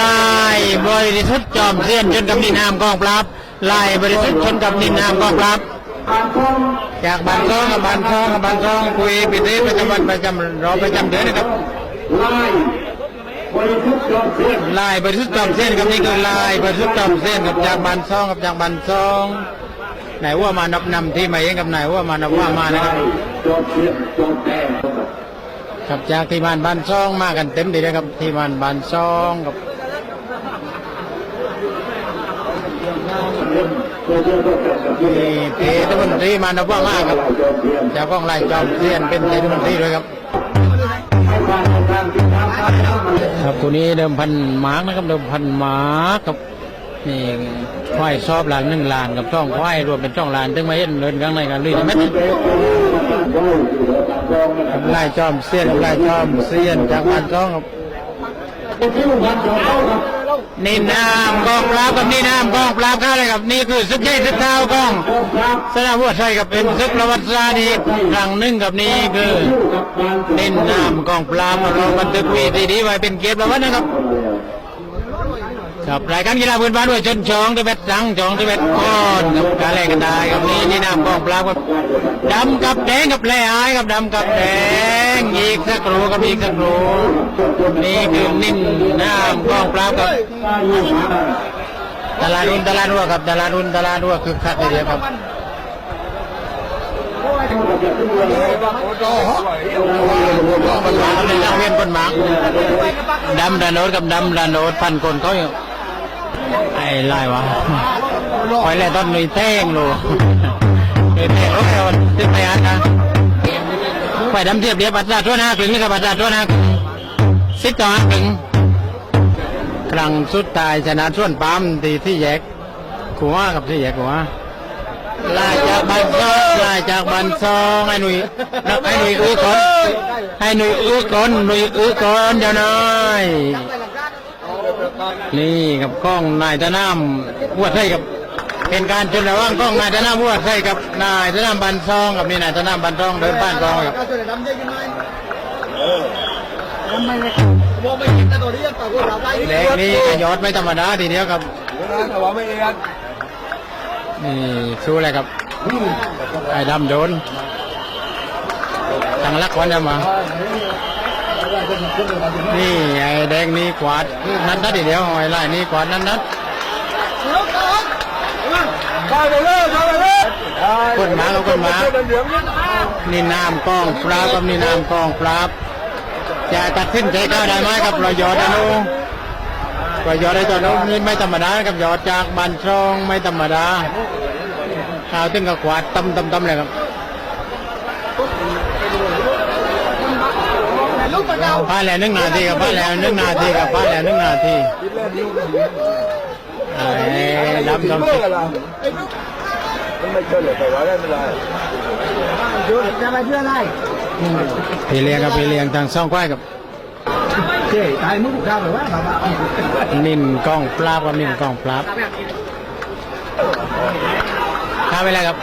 ลายบริสุทธิ์จอมเสี้ยนจนกับนินามกองปราบลายบริสุทธิ์ชนกับนินามกองปราบจากบันซองกับบันซองกับบันซองคุยปิดเทประจำวันประจำรอประจำเดือนนะครับไล่บริสุทธิ์ยอดเสียงลายบริสุทธิ์จอมเสี้ยนครับนี่คือลายบริสุทธิ์จอมเสี้ยนกับจากบันซองกับจากบันซองไหนว่ามานับนำที่มาเองกับไหนว่ามานับว่ามานะครับ ครับจากที่บ้านบ้านซองมากันเต็มทีเลยครับที่บ้านบ้านซองกับเดียวก็เป็นกับที่นี่เทศมนตรีมานับว่ามากครับยอดเสียงเจ้าของลายจอมเสียนเป็นเทศมนตรีด้วยครับความต้องการที่ทำการทำมันครับตัวนี้เดิมพันหมาร์กนะครับเดิมพันหมากครับ นี่ควายชอบลานหนึ่งลานกับช่องควายรวมเป็นช่องลานถึงมาเห็นเดินข้างในกันลุยไหมครับลายจอมเสี้ยนลายจอมเสี้ยนจากบ้านช่องครับนี่น้ำกองปราบกับนี่น้ำกองปราบข้าเลยครับนี่คือศึกใหญ่ศึกเท้ากองสนามวัวไทยกับเป็นศึกประวัติศาสตร์อีครั้งหนึ่งกับนี่คือเน้นน้ำกองปราบเราบันทึกวีดีนี้ไว้เป็นเกียรติประวัตินะครับ ครับรายการกีฬาพื้นบ้านด้วยชนชองที่เบ็ดสังชองที่เบ็ดก้อนกับการแลกกันได้ครับนี่นี่น้ำกองปลาครับดำกับแดงกับแร่ไอายครับดำกับแดงอีกสักครูกับอีกสักครูนี่คือนิ่นน้ำกองปลาครับตลาดรุ่นตลาดรั่วครับตลาดรุ่นตลาดรั่วคือคักเลยครับดำดานโนดกับดำดานโนดพันคนเขาอยู่ ไอ้ไล่วะคอยแล่ต้นนุยแท่งโลนุยแท่งรถแถวติดไปอันนะไปดำเทียบเดียวปัตตาทั่วหน้าถึงนี่ครับปัตตาทั่วหน้าสิบต่อห้าถึงครั้งสุดท้ายชนะส่วนปั๊มตีที่แยกขัวกับที่แยกขัวลายจากบันซองลายจากบันซองไอ้หนุ่ยไอ้หนุ่ยอื้อก่อนให้หนุ่ยอื้อก่อนหนุ่ยอื้อก่อนเดี๋ยวหน่อย นี่กับกล้องนายตะน้ำวัวไทยกับ เป็นการชนระหว่างกล้องนายตะน้ำวัวไทยกับนายตะน้ำบันซองกับนี่นายตะน้ำบันซองเดินบ้านกองกับเด็กนี่ก็ยอดไม่ธรรมดาทีเดียวครับนี่สู้เลยครับไอ้ดำโดนทางลักวันจะมา นี่ไอ้แดงนี่กวาดนัดนัดทีเดียวไอ้ไล่นี่กวาดนัดนัดคนมากับคนมา นี่น้ำก้องปลาบนี่น้ำก้องปลาบจะตัดสินใจก้าวได้ไหมครับรายอดนะนูเรายอดได้ตอนนู้นนี่ไม่ธรรมดาครับยอดจากบันช่องไม่ธรรมดาข่าวถึงกับกวาดตำตำตำเลยครับ พาแล้วหนึ่งนาทีครับพาแล้วหนึ่งนาทีครับพาแล้วหนึ่งนาทีไอ้ดำดำไม่เชื่อเลยแต่ว่าได้ไม่ได้จะไปเพื่ออะไรพี่เลี้ยงครับพี่เลี้ยงทางซ่องควายกับเจ๊ตายมุกข้าวหรือว่าแบบว่านินกล้องปลาบกับนินกล้องปลาบข้าไปแล้วครับ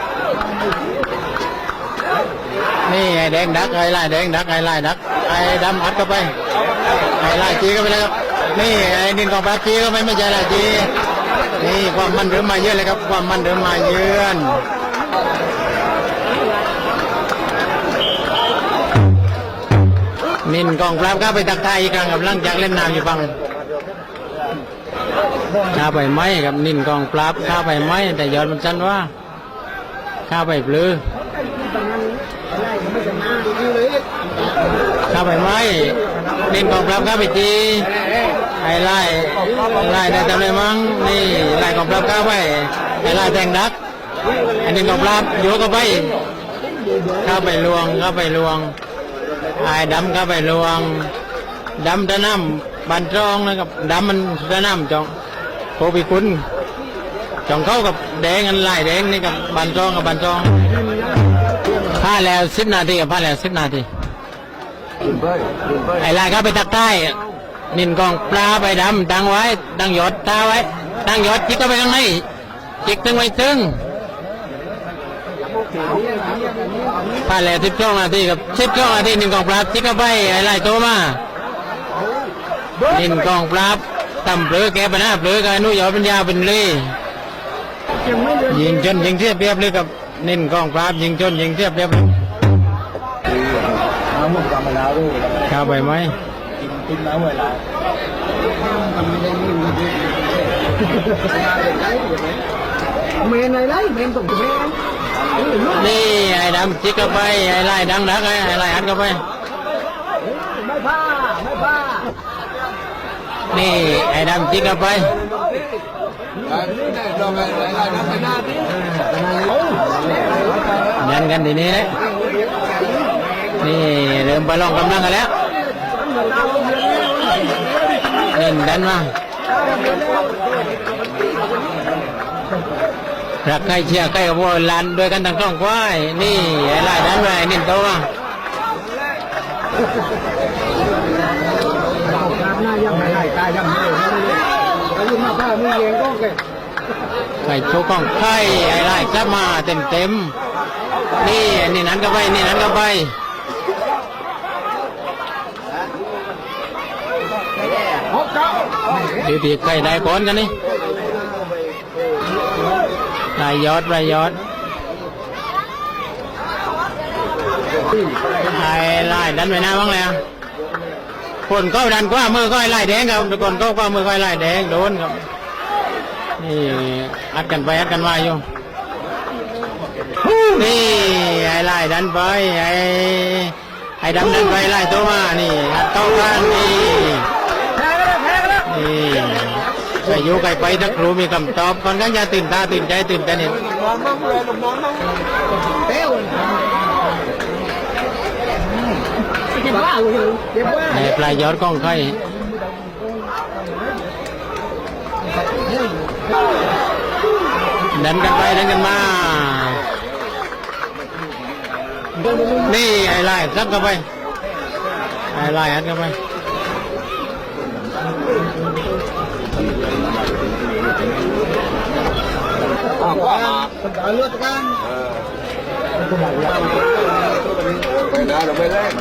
นี่ไอ้แดงดักไอ้ลายแดงดักไอ้ลายดัก ไอ้ดำอัดเข้าไปไอ้ลายจีเข้าไปแล้วครับ นี่ไอ้นินกองปลาบจีเข้าไปไม่ใช่ลายจี นี่ความมันเริ่มมาเยอะเลยครับ ความมันเริ่มมาเยือนนินกองปลาบเข้าไปตักทายอีกครั้งกับหลังจากเล่นน้ำอยู่ฟังข้าไปไหมกับนินกองปราบข้าไปไหมแต่ยอดมันสั้นว่าข้าไปปลือ ข้าไปไหมนินกองปราบข้าไปจีไอ้ไล่ไล่ได้ทำไรมั้งนี่ไล่กองปราบข้าไปไอ้ไล่แทงดักอ้นินกองปราบโยกเข้าไปข้าไปลวงข้าไปลวงไอ้ดำข้าไปลวงดำตะน้ำบันจองนะครับดำมันตะน้ำจองโคบิคุณจองเข้ากับแดงอันลายแดงนี่กับบันจองกับบันจอง ผ้าแล้วสิบนาทีกับผ้าแล้วสิบนาทีไอ้ลายเข้าไปตักใต้นินกองปลาไปดำตั้งไว้ตั้งหยดตาไว้ตั้งหยดจิกเข้าไปข้างในจิกตึงไว้ตึงผ้าแล้วสิบช่องนาทีกับสิบช่องนาทีนินกองปลาจิกเข้าไปไอ้ลายโตมานินกองปลาตำเปลือแกปัญหาเปลือกันนุยอเป็นยาวเป็นเล่ยิงจนยิงเทียบเรียบเลยกับ เน้นกองปราบยิงจนยิงเทียบเรียบเลยน้ำมันกำมะนาวด้วยข้าวไปไหมกินกินน้ำเวลาเมนอะไรเมนตรงเมนนี่ไอ้ดำจิกเข้าไปไอ้ไล่ดังดักไอ้ไล่อัดเข้าไปไม่ผ้าไม่ผ้านี่ไอ้ดำจิกเข้าไป ยันกันทีนี้นะนี่เริ่มไปลองกำลังกันแล้วเล่นดันมารักใครเชียร์ใครกับว่าลานด้วยกันทั้งสองควาย นี่ไอ้ไล่ดันไปไอ้นินโตมาหน้ายังไม่ได้ตายยังไม่ มาผ้าไม่เย็นก็แก่ไข่โชว์กล้องไข่ไอ้ไล่ก็มาเต็มเต็มนี่อันนี้นั้นก็ไปนี่นั้นก็ไปฮอเจ้าดีดีใครได้ก้อนกันนี่รายยอดรายยอดไอ้ไล่ดันไปหน้าบ้างแล้วคนก็ดันกว่ามือก็ไอ้ไล่แดงครับคนก็กว่ามือก็ไอ้ไล่แดงโดนครับ นี่อัดกันไปอัดกันมาอยู่นี่ไอ้ไล่ดันไปไอ้ไอ้ดำดันไปไล่ตัวมานี่อัดโต้กันนี่แพ้กันแล้วแพ้กันแล้วนี่ใครอยู่ใครไปทักครูมีคำตอบค่อนข้างจะตื่นตาตื่นใจตื่นเต้นนี่นอนมั่งเลยหนุ่มนอนมั่งเต้วเจ็บว่าเลยเจ็บว่าในปลายยอดกล้องไข่ ดันกันไปดันกันมา นี่ไอ้ไล่ซับกันไป ไอ้ไล่อัดกันไปอ่าว่าสัญญาเลือดกันไม่ได้เราไม่เล่น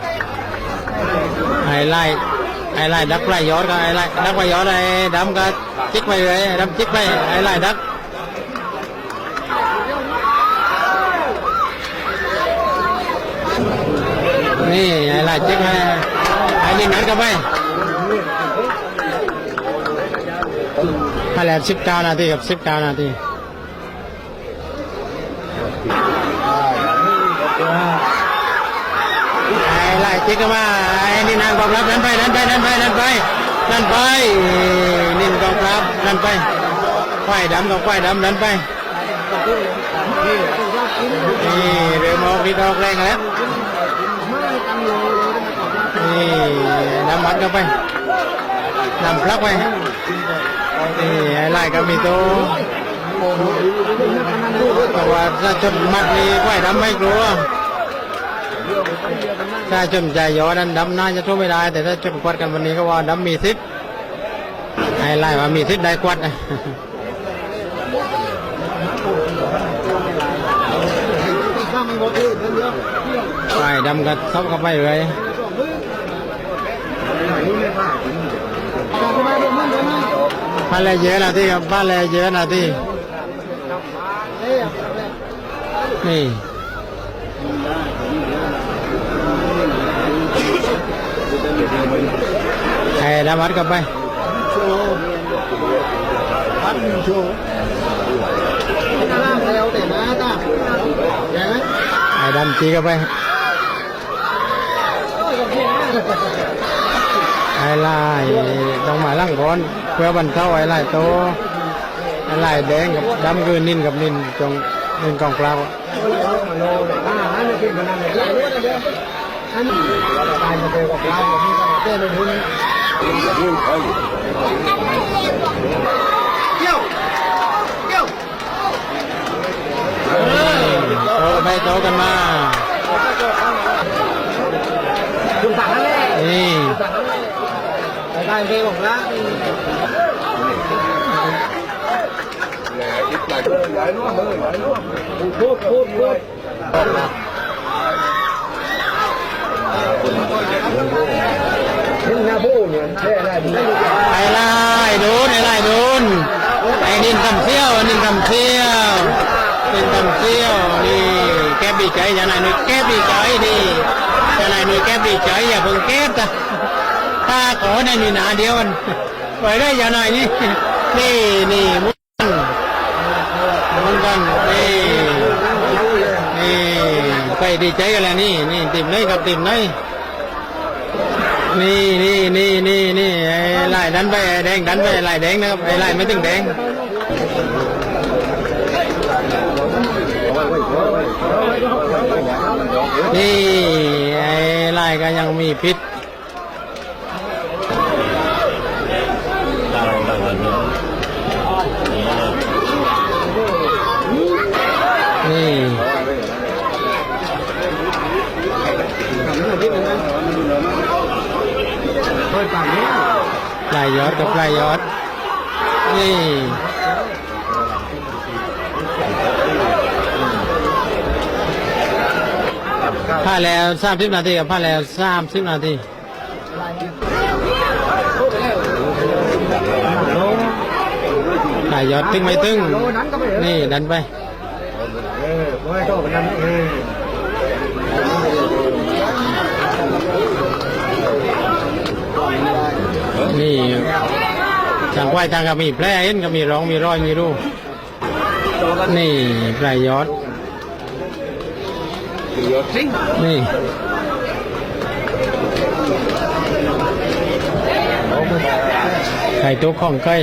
ไอ้ไล่ไอ้ไล่ดักปลายยอดก็ไอ้ไล่ดักปลายยอดไอ้ดำก็จิกไปเลยไอ้ดำจิกไปไอ้ไล่ดักนี่ไอ้ลายเจ๊กมาไอ้นี่นัดกันไปถ้าแล้วสิบเก้านาทีกับสิบเก้านาทีไอ้ลายเจ๊กกันมาไอ้นี่นางกองรับนั่นไปนั่นไปนั่นไปนั่นไปนั่นไปนินกองรับนั่นไปควายดำกับควายดำนั่นไปนี่เริ่มออกดีดอกแรงแล้วนี่น้ำมันเข้าไปน้ำพลักไปนี่ไอ้ไล่ก็มีตัวแต่ว่าถ้าจนมัดนี่ไหวดำไม่กลัว ถ้าจนใจย้อนั้นดำน่าจะช่วยไม่ได้ แต่ถ้าจนควัดกันวันนี้ก็ว่าดำมีสิทธิ์ไอ้ไล่ว่ามีสิทธิ์ได้ควัดนะถ้ามันหมดที่เยอะไอ้ดำก็ซับเข้าไปเลยทำไมเดี๋ยวมันเยวมันบ้านแลเยอะนะที่ครับบ้านแลเยอะนะที่นี่ ไอ้ ดำมัดกลับไปโชว์พันโชว์ถ้าล่างแล้วแต่นะจ้าใช่ไหมไอ้ดำตีกลับไปไอ้ลายต้องมาล่างก่อน เพื่อบรรเทาไอ้ลายโตไอ้ลายแดงกับดำคือนินกับนินจงนินกองเปล่าโลอ่าอันนี้เป็นขนาดไหนล่ะรู้นะเลยวอันนี้ตายมาเจอกับเราแบบนี้ก็แก้ไม่ถึงเกี่ยวเกี่ยวโตกัน ไปโตกันมา คุณสั่งนั่นแหละนี่สั่งนั่นแหละแต่การเพลงของร้านพูดพูดพูด นี่หน้าผู้เนี่ยแค่ ได้ไอ้ไล่โดนไอ้ไล่โดนไอ้นินทำเซี่ยวนินทำเซี่ยวนินทำเซี่ยวนี่แก้บีใจอย่าไหนนี่แก้บีใจนี่อย่าไหนนี่แก้บีใจอย่าเพิ่งแก้จ้ะถ้าขอในนี่หนาเดียวกันไปได้อย่าไหนนี่นี่นี่มุนมุนกันนี่นี่ไปดีใจกันแล้วนี่นี่ติ่มเลยกับติ่มเลย นี่นี่นี่นี่นี่ไอ้ลายดันไปไอ้แดงดันไปไอ้ลายแดงนะครับไอ้ลายไม่ถึงแดงนี่ไอ้ลายก็ยังมีพิษนี่ เปิดปากนี้ ลา ยอดกับลายยอด นี่ผ่านแล้วสามสิบนาทีกับผ่านแล้วสามสิบนาทีลายยอดตึงไม่ตึงโลนั้นก็ไม่เห็นนี่ดันไป เออไม่ชอบกั นี่ทางไหวทางก็มีแผลเห็นก็มีร้องมีรอยมีรูนี่ปลยยอดนี่ไข่ตุ๊กของไก่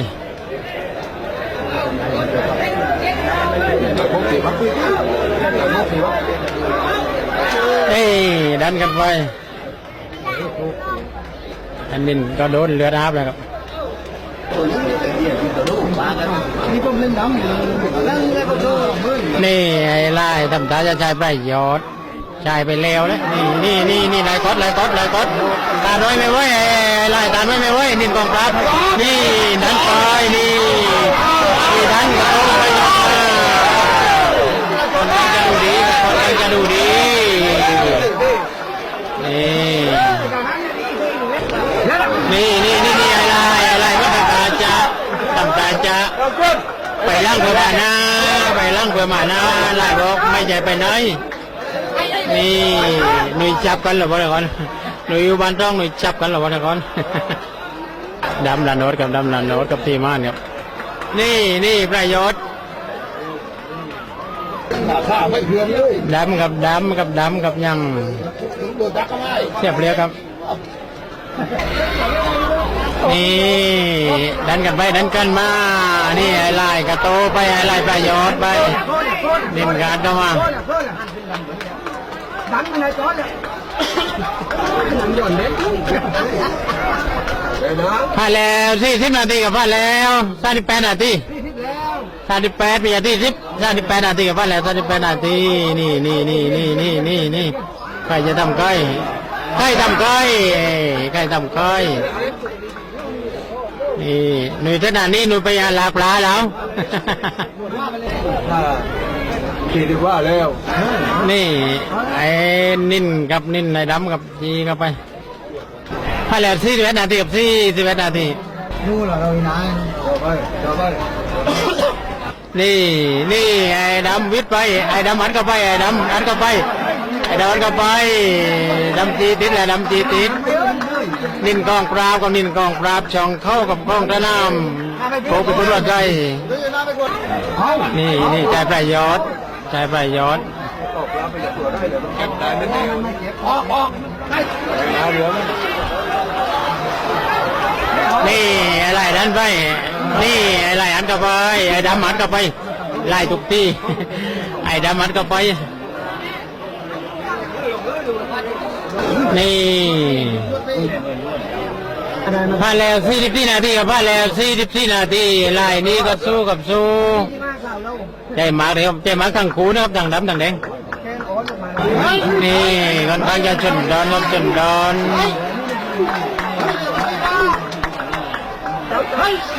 เอ้ดันกันไป อันนี้ก็โดนเลือดาบแล้วครับนี่ผมเล่นน้ำอยู่นั่งเลยก็โดนนี่ไอ้ไล่ทำตาจะใช้ประโยชน์ใช้ไปแล้วนะนี่นี่นี่นี่นายกดนายกดนายกดตาด้วยไม่ไหวไอ้ไอ้ไล่ตาด้วยไม่ไหวนินกองปราบนี่ดันไปนี่นี่ดันเอาไปยกมาคนนั้นจะดูดีคนนั้นจะดูดีนี่นี่นี่นี่นี่ไอ้ไล่ไอ้ไล่ไม่ทำตาจะทำตาจะ ไปล่างเพื่อมานาไปล่างเพื่อมาหน้าไล่บอกไม่ใจไปไหนนี่หนุ่ยจับกันหรือวะเดี๋ยก่อนหนุ่ยอยู่บ้านต้องหนุ่ยจับกันหรือวะเดี๋ยก่อนดำลานโนดกับดำลานโนดกับทีมานครับนี่นี่ประโยชน์ข้าไม่เพื่อนเลยดำกับดำกับดำกับยังเทียบเรียกครับ นี่ดันกันไปดันกันมา นี่ไอ้ไล่กระโตไปไอ้ไล่ประยชน์ไปดินการเข้ามาดันยังไงจอดเนี่ยดันหย่อนเลยผ่านแล้วสี่สิบนาทีกับผ่านแล้วสามสิบแปดนาทีสามสิบแปดปีนาทีสิบสามสิบแปดนาทีกับผ่านแล้วสามสิบแปดนาทีนี่นี่นี่นี่นี่นี่นี่ใครจะทำก้อยใครทำก้อยใครทำก้อย นี่หนุ่ยขนาดนี้หนุ่ยไปยาลาปลาแล้วสี่สิบว่าแล้ว นี่ไอ้นินกับนินไอ้ดำกับจีกับไปผ่านแล้วสี่สิบเอ็ดนาทีกับสี่สิบเอ็ดนาที นู่นเหรอเราอีนายต่อไปต่อไปนี่นี่ไอ้ดำวิทย์ไป ไอ้ดำหันเข้าไปไอ้ดำหันเข้าไปไอ้ดำหันเข้าไปดำจีติดแหละดำจีติด นินกองปราบกับนินกองปราบช่องเข้ากับกองตะนำโคเป็นคนรอดใจนี่นี่ใจประยศใจประยศนี่อะไรนั่นไปนี่อะไรอันกับไปไอ้ดำมันกับไปไล่ทุกที่ไอ้ดำมันกับไปนี่ ผ่านแล้วสี่สิบสี่นาทีกับผ่านแล้วสี่สิบสี่นาทีลายนี้ก็สู้กับสู้ที่มาข่าวเราใจหมาเลยครับใจหมาทั้งคู่นะครับทั้งดำทั้งแดงนอ่กมานี่ค่อนข้างจะชนดอนครับชนดอน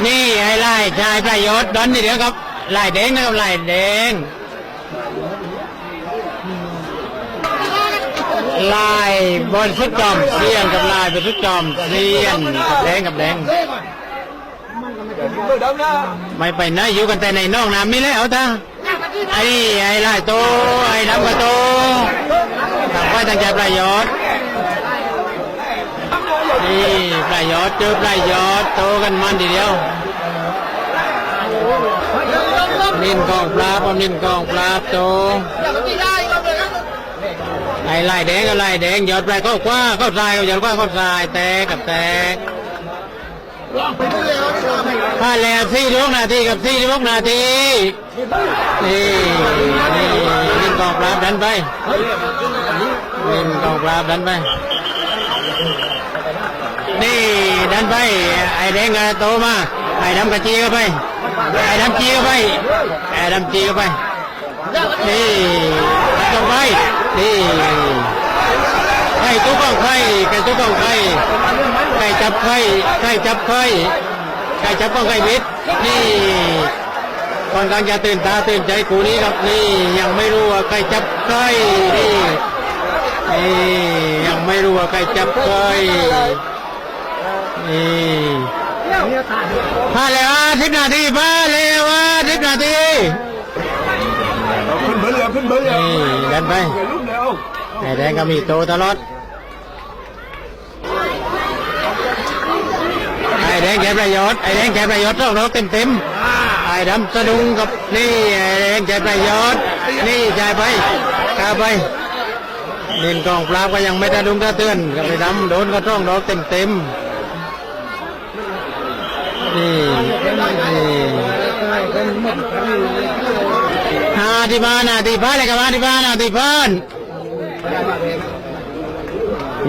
นี่ไอ้ลายชายประโยชน์ดอนนี่เดียวครับลายแดงนะครับลายแดง ลายบอลฟุตจอมเสียนกับลายเป็นฟุตจอมเสียนกับแดงกับแดง ไม่ไปไหนอยู่กันแต่ในน่อกน้ำนี่แหละเอาท่าไอ้ไอ้ลายโตไอ้ดำกระโตต่างฝ่ายต่างใจประโยชน์นี่ประโยชน์เจอประโยชน์โตกันมันทีเดียวนินกองปลาพอนินกองปลาโต ไอ้ลายแดงกับลายแดงหยอดไปเข้าคว้าเข้าทรายกับหยอดคว้าเข้าทรายแตกกับแตกผ่าแล้วสี่ลูกนาทีกับสี่ลูกนาทีนี่นี่ลินกองปราบดันไปลินกองปราบดันไปนี่ดันไปไอ้แดงกับโตมาไอ้ดำกับจีก็ไปไอ้ดำจีก็ไปไอ้ดำจีก็ไปนี่ต้องไปนี่ไก่ตุ๊กของไข่ ไก่ตุ๊กของไข่ไก่จับไข่ไก่จับไข่ไก่จับของไข่มิดนี่ก่อนกลางจะตื่นตาตื่นใจกูนี้ครับนี่ยังไม่รู้ว่าไก่จับไข่นี่นี่ยังไม่รู้ว่าไก่จับไข่นี่พาแล้วสิบนาทีพาแล้วสิบนาทีขึ้นเบอร์เร็วขึ้นเบอร์เร็วนี่ดันไปลูกเร็วไอ้แดงก็มีโตตลอด ไอ้แดงแกประโยชน์ไอ้แดงแกประโยชน์ต้องเราเต็มเต็มไอ้ดำสะดุ้งกับนี่ไอ้แดงแกประโยชน์นี่ใจไปกาไปนินกองปลาบก็ยังไม่ตะดุ้งตะเตือนกับไอ้ดำโดนก็ต้องเราเต็มเต็มนี่นี่หาทีบ้านหาทีบ้านเลยกับหาทีบ้านหาทีบ้าน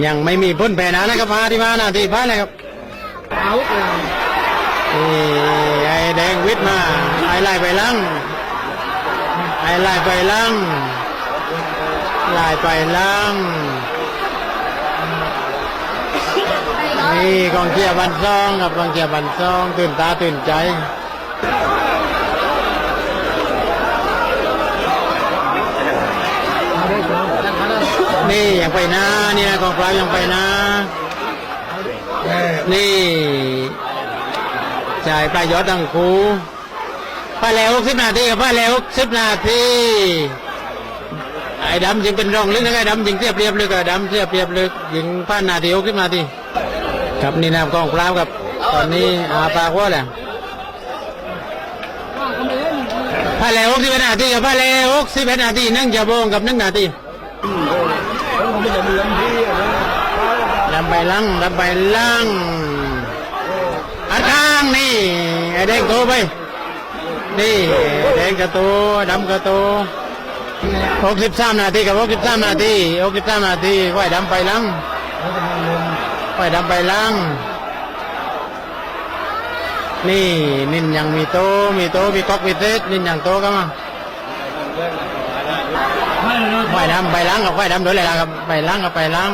ยังไม่มีพ้นแผ่นานะครับมาที่มาน้าที่พันนะครับ นี่ไอ้แดงวิทย์มาไอ้ไล่ไปลังไอ้ไล่ไปลังไล่ไปลังนี่กองเชียร์บันซองครับกองเชียร์บันซองตื่นตาตื่นใจนี่ยังไปนะนี่นะกองปราบยังไปนะ นี่จ่ายประโยชน์ทั้งคูป้าแล้วสิบนาทีกับป้าแล้วสิบนาทีไอ้ดำยิงเป็นรองลึกนะไอ้ดำยิงเทียบเรียบลึกไอ้ดำเทียบเรียบลึกยิงผ่านนาทีหกสิบนาทีครับนี่นะกองปราบครับ ตอนนี้อาปากว่าแหละป้าแล้วหกสิบเอ็ดนาทีกับป้าแล้วหกสิบเอ็ดนาทีนึ่งชั่วโมงกับนึ่งนาที ดำไปลังดำไปลังอัดข้างนี่ไอ้แดงโตไปนี่แดงกระโตดำกระโตหกสิบสามนาทีกับหกสิบสามนาทีหกสิบสามนาทีไหวดำไปลังไหวดำไปลังนี่นินยังมีโตมีโตมีก๊อกมีเทสนินยังโตก็มาไหวดำไปลังกับไหวดำโดยอะไรล่ะครับไปลังกับไปลัง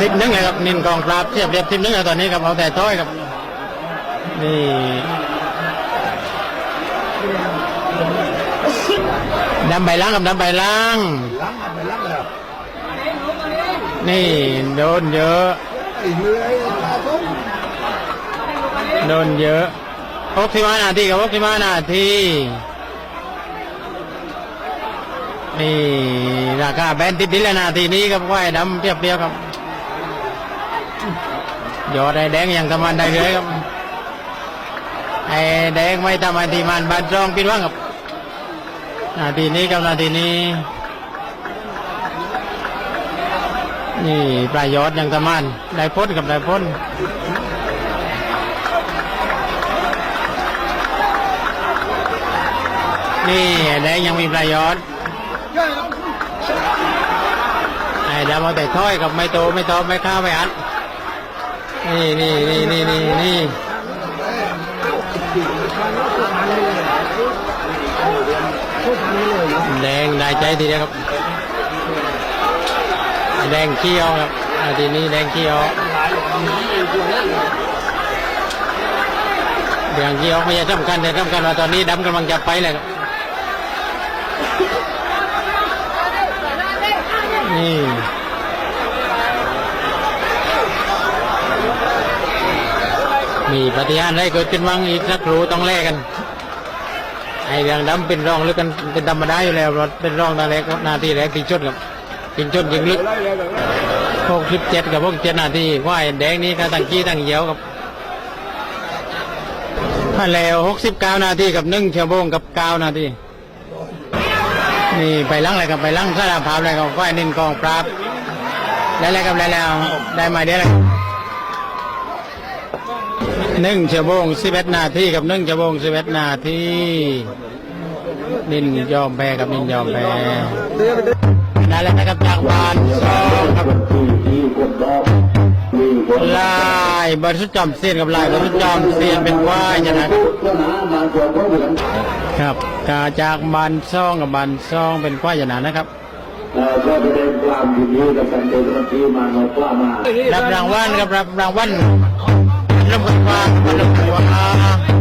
สิบหนึ่งไงครับนินกองปราบเทียบเรียบสิบหนึงไงตอนนี้ครับเอาแต่ถ้อยครับนี่ดำใบล้างกับดำใบล้าง ล้างไปล้างแล้วนี่โดนเยอะ ไอ้เมื่อยตาทุ่มโดนเยอะหกสิบห้านาทีกับหกสิบห้านาที นี่ราคาแบนติดดินแล้วนาทีนี้ครับว่ายดำเทียบเรียบครับยอดไอ้แดงอยังทำมันได้เลยครับไอ้แดงไม่ทำมันทีมันบานจองปิดว่างครับนาทีนี้กับนาทีนี้นี่ปลายยอดยังทำมันได้พ้นกับได้พ้นนี่แดงยังมีประโยชน์ ไอ้ดำเอาแต่ถ้อยกับไม่โตไม่โตไม่ข้าวไม่อัดนี่นี่นี่นี่นี่นี่แดงได้ใจทีเดียวครับ แดงเขี้ยวครับทีนี้แดงเขี้ยวแดงเขี้ยวไม่ใช่สำคัญแต่สำคัญว่าตอนนี้ดำกำลังจะไปเลยครับ นี่มีปฏิหารได้เกิดขึ้นบ้างอีกนักครูต้องแลกกัน ไอ้เรื่งดำเป็นรองหรือกันเป็นธรรมดาอยู่แล้วรถเป็นรองตอนแรกหน้าที่แรกตีจุดกับตีจุดยิงลึกพวกสิบเจ็ดกับพวกเจ็ดนาทีว่าแดงนี้ก็ตั้งกี้ตั้งเยียวกับผ่านแล้วหกสิบเก้านาทีกับหนึ่งเชียวโมงกับเก้านาที นี่ไปลังอะไรกับไปลังสารภาพอะไรกับฝ่ายนินกองปราบได้แล้วครับได้แล้วได้มาเดี๋ยวแล้วหนึ่งชั่วโมงสิบเอ็ดนาทีกับหนึ่งชั่วโมงสิบเอ็ดนาทีนินยอมแพ้กับนินยอมแพ้ได้แล้วนะครับจากบ้านสองครับ ลายบรรทุกจอมเสียนกับลายบรรทุกจอมเสียนเป็นว่าอย่างนั้นครับกาจากบันซองกับบันซองเป็นว่าอย่างนั้นนะครับรับรางวัลครับรับรางวัลรับรางวัลรับรางวัล